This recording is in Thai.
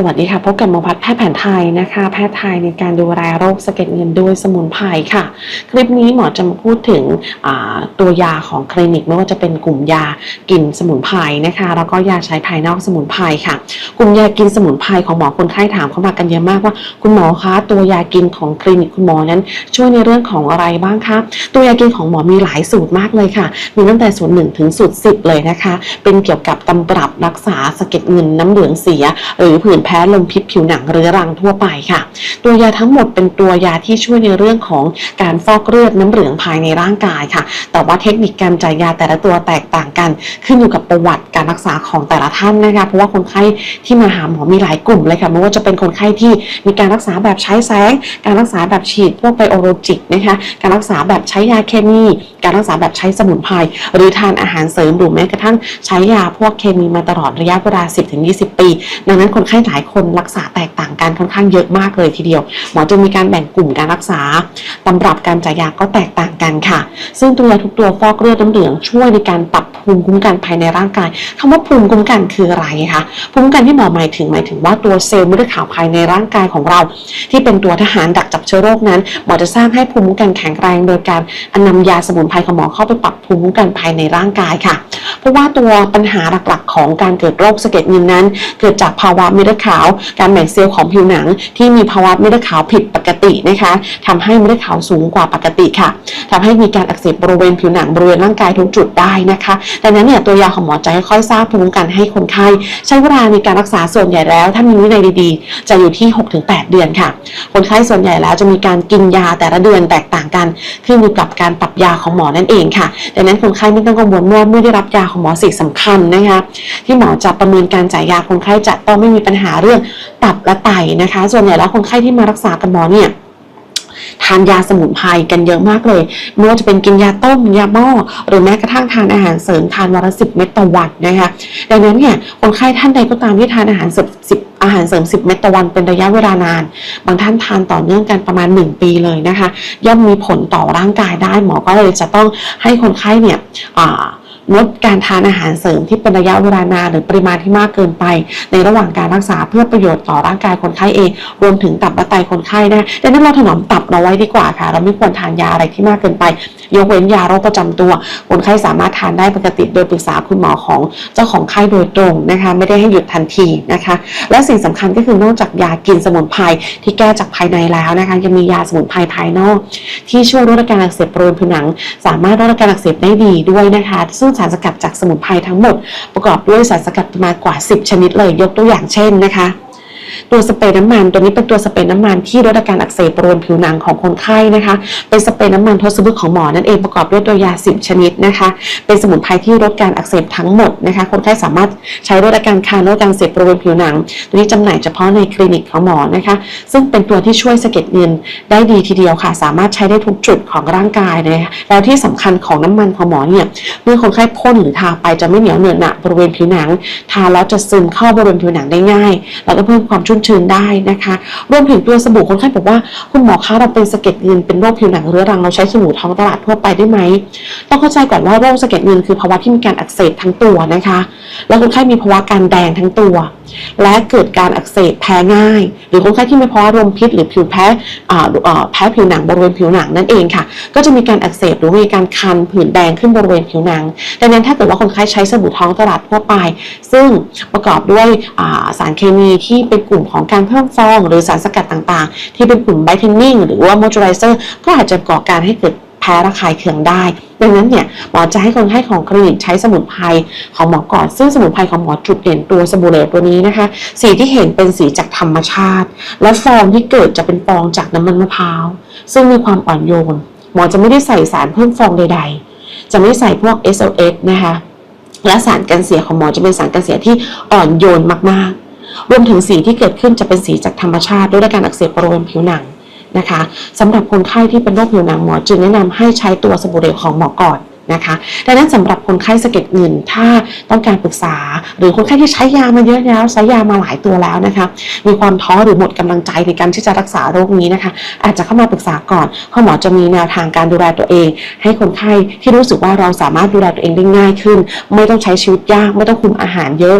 สวัสดีค่ะ พบกับหมอพัฒน์แพทย์แผนไทยนะคะ แพทย์ไทยในการดูแลโรคสะเก็ดเงินด้วยสมุนไพรค่ะ คลิปนี้หมอจะมาพูดถึงตัวยาของคลินิกไม่ว่าจะเป็นกลุ่มยากินสมุนไพรนะคะ แล้วก็ยาใช้ภายนอกสมุนไพรค่ะ กลุ่มยากินสมุนไพรของหมอคนไข้ถามเข้ามากันเยอะมากว่า คุณหมอคะตัวยากินของคลินิกคุณหมอนั้น ช่วยในเรื่องของอะไรบ้างคะตัวยากินของหมอมีหลายสูตรมากเลยค่ะ มีตั้งแต่สูตรหนึ่งถึงสูตรสิบเลยนะคะ เป็นเกี่ยวกับตำรับรักษาสะเก็ดเงินน้ำเหลืองเสีย หรือผื่นแพ้ลมพิษผิวหนังเรื้อรังทั่วไปค่ะ ตัวยาทั้งหมดเป็นตัวยาที่ช่วยในเรื่องของการฟอกเลือดน้ำเหลืองภายในร่างกายค่ะ แต่ว่าเทคนิคการจ่ายยาแต่ละตัวแตกต่างกัน ขึ้นอยู่กับประวัติการรักษาของแต่ละท่านนะคะ เพราะว่าคนไข้ที่มาหาหมอมีหลายกลุ่มเลยค่ะ ไม่ว่าจะเป็นคนไข้ที่มีการรักษาแบบใช้แสง การรักษาแบบฉีดพวกไบโอโลจิกนะคะ การรักษาแบบใช้ยาเคมี การรักษาแบบใช้สมุนไพร หรือทานอาหารเสริมหรือแม้กระทั่งใช้ยาพวกเคมีมาตลอดระยะเวลา 10-20 ปี ดังนั้นคนไข้หลายคนรักษาแตกต่างกันค่อนข้างเยอะมากเลยทีเดียว หมอจะมีการแบ่งกลุ่มการรักษาตำรับการจ่ายยาก็แตกต่างกันค่ะ ซึ่งตัวยาทุกตัวฟอกเลือดน้ำเหลืองช่วยในการปรับ ภูมิคุ้มกันภายในร่างกายคำว่าภูมิคุ้มกันคืออะไรคะภูมิคุ้มกันที่หมอหมายถึงหมายถึงว่าตัวเซลล์เม็ดเลือดขาวภายในร่างกายของเรา ที่เป็นตัวทหารดักจับเชื้อโรคนั้นหมอจะสร้างให้ภูมิคุ้มกันแข็งแรงโดยการอนำยาสมุนไพรของหมอเข้าไปปรับภูมิคุ้มกันภายในร่างกายค่ะ เพราะว่าตัวปัญหาหลักๆ ของการเกิดโรคสะเก็ดเงินนั้น เกิดจากภาวะเม็ดเลือดขาว การแบ่งเซลล์ของผิวหนัง ที่มีภาวะเม็ดเลือดขาวผิดปกตินะคะทำให้เม็ดเลือดขาวสูงกว่าปกติค่ะทำให้มีการอักเสบบริเวณผิวหนังบริเวณร่างกายทุกจุดได้นะคะดังนั้นเนี่ยตัวยาของหมอจะค่อยๆสร้างภูมิคุ้มกันให้คนไข้ ใช้เวลาในการรักษาส่วนใหญ่แล้ว ถ้ามีวินัยดีๆ จะอยู่ที่ 6-8 เดือนค่ะ คนไข้ส่วนใหญ่แล้วจะมีการกินยาแต่ละเดือนแตกต่างกันขึ้นอยู่กับการปรับยาของหมอนั่นเองค่ะดังนั้นคนไข้ไม่ต้องกังวลว่าเมื่อได้รับยาของหมอสิ่งสำคัญนะคะที่หมอจะประเมินการจ่ายยาคนไข้จะต้องไม่มีปัญหาเรื่องตับและไตนะคะ ส่วนใหญ่แล้วคนไข้ที่มารักษากับหมอเนี่ย ทานยาสมุนไพรกันเยอะมากเลยไม่ว่าจะเป็นกินยาต้มยาหม้อหรือแม้กระทั่งทานอาหารเสริมทานวันละสิบเม็ดต่อวันนะคะดังนั้นเนี่ยคนไข้ท่านใดก็ตามที่ทานอาหารเสริมสิบอาหารเสริม 10 เม็ดต่อวันเป็นระยะเวลานาน บางท่านทานต่อเนื่องกันประมาณ 1 ปีเลยนะคะ ย่อมมีผลต่อร่างกายได้หมอก็เลยจะต้องให้คนไข้เนี่ยอ่า งดการทานอาหารเสริมที่เป็นระยะเวลานานหรือปริมาณที่มากเกินไป ในระหว่างการรักษาเพื่อประโยชน์ต่อร่างกายคนไข้เอง รวมถึงตับและไตคนไข้นะดังนั้นเราถนอมตับเราไว้ดีกว่าค่ะ เราไม่ควรทานยาอะไรที่มากเกินไป ยกเว้นยาโรคประจำตัวคนไข้สามารถทานได้ปกติโดยปรึกษาคุณหมอของเจ้าของไข้โดยตรงนะคะไม่ได้ให้หยุดทันทีนะคะ และสิ่งสำคัญก็คือนอกจากยากินสมุนไพรที่แก้จากภายในแล้วนะคะยังมียาสมุนไพรภายนอก ที่ช่วยลดอาการอักเสบบริเวณผิวหนัง สามารถลดอาการอักเสบได้ดีด้วยนะคะ ซึ่งสารสกัดจากสมุนไพรทั้งหมด ประกอบด้วยสารสกัดประมาณกว่า 10 ชนิดเลยยกตัวอย่างเช่นนะคะ ตัวสเปรย์น้ำมัน ตัวนี้เป็นตัวสเปรย์น้ำมันที่ลดอาการอักเสบบริเวณผิวหนังของคนไข้นะคะ เป็นสเปรย์น้ำมันทศพึกษ์ของหมอนั่นเองประกอบด้วยตัวยา 10 ชนิดนะคะ เป็นสมุนไพรที่ลดการอักเสบทั้งหมดนะคะ คนไข้สามารถใช้ลดอาการคานลดการอักเสบบริเวณผิวหนัง ตัวนี้จำหน่ายเฉพาะในคลินิกของหมอนะคะ ซึ่งเป็นตัวที่ช่วยสะเก็ดเงินได้ดีทีเดียวค่ะ สามารถใช้ได้ทุกจุดของร่างกายเลยแล้วที่สำคัญของน้ำมันของหมอเนี่ยเมื่อคนไข้พ่นหรือทาไปจะไม่เหนียวเหนอะหนะบริเวณผิวหนัง ทาแล้วจะซึมเข้าบริเวณผิวหนังได้ง่าย แล้วก็เพิ่มความชุ่มชื้นได้นะคะ รวมถึงตัวสบู่คนไข้บอกว่า คุณหมอคะเราเป็นสะเก็ดเงินเป็นโรคผิวหนังเรื้อรังเราใช้สบู่ท้องตลาดทั่วไปได้ไหมต้องเข้าใจก่อนว่าโรคสะเก็ดเงินคือภาวะที่มีการอักเสบทั้งตัวนะคะ แล้วคนไข้มีภาวะการแดงทั้งตัว และเกิดการอักเสบแพ้ง่าย หรือคนไข้ที่ไมีภาวะลมพิษ หรือผิวแพ้แพ้ผิวหนังบริเวณผิวหนังนั่นเองค่ะ ก็จะมีการอักเสบหรือมีการคันผื่นแดงขึ้นบริเวณผิวหนัง ดังนั้นถ้าเกิดว่าคนไข้ใช้สบู่ท้องตลาดทั่วไป ซึ่งประกอบด้วยสารเคมีที่เป็นกลุ่มของการเพิ่มฟอง หรือสารสกัดต่างๆ ที่เป็นกลุ่มไบเทนนิ่งหรือว่าโมจอไรเซอร์ก็อาจจะก่อการให้เกิด พ้ระคายเคืองได้ ดังนั้นเนี่ยหมอจะให้คนไข้ของคลินิกใช้สมุนไพรของหมอก่อนซึ่งสมุนไพรของหมอจุดเด่นตัวสบู่เหลวตัวนี้นะคะ สีที่เห็นเป็นสีจากธรรมชาติ และฟองที่เกิดจะเป็นฟองจากน้ำมันมะพร้าวซึ่งมีความอ่อนโยน หมอจะไม่ได้ใส่สารเพิ่มฟองใด ๆ จะไม่ใส่พวก SLS นะคะและสารกันเสียของหมอจะเป็นสารกันเสียที่อ่อนโยนมากๆ รวมถึงสีที่เกิดขึ้นจะเป็นสีจากธรรมชาติด้วยการอักเสบบริเวณผิวหนัง นะคะสำหรับคนไข้ที่เป็นโรคผิวหนังหมอจึงแนะนำให้ใช้ตัวสบู่เหลวของหมอก่อนนะคะดังนั้นสำหรับคนไข้สะเก็ดเงินถ้าต้องการปรึกษา หรือคนไข้ที่ใช้ยามาเยอะแล้วใช้ยามาหลายตัวแล้วนะคะ มีความท้อหรือหมดกำลังใจในการที่จะรักษาโรคนี้นะคะ อาจจะเข้ามาปรึกษาก่อนเพราะหมอจะมีแนวทางการดูแลตัวเอง ให้คนไข้ที่รู้สึกว่าเราสามารถดูแลตัวเองได้ง่ายขึ้น ไม่ต้องใช้ชีวิตยากไม่ต้องคุมอาหารเยอะ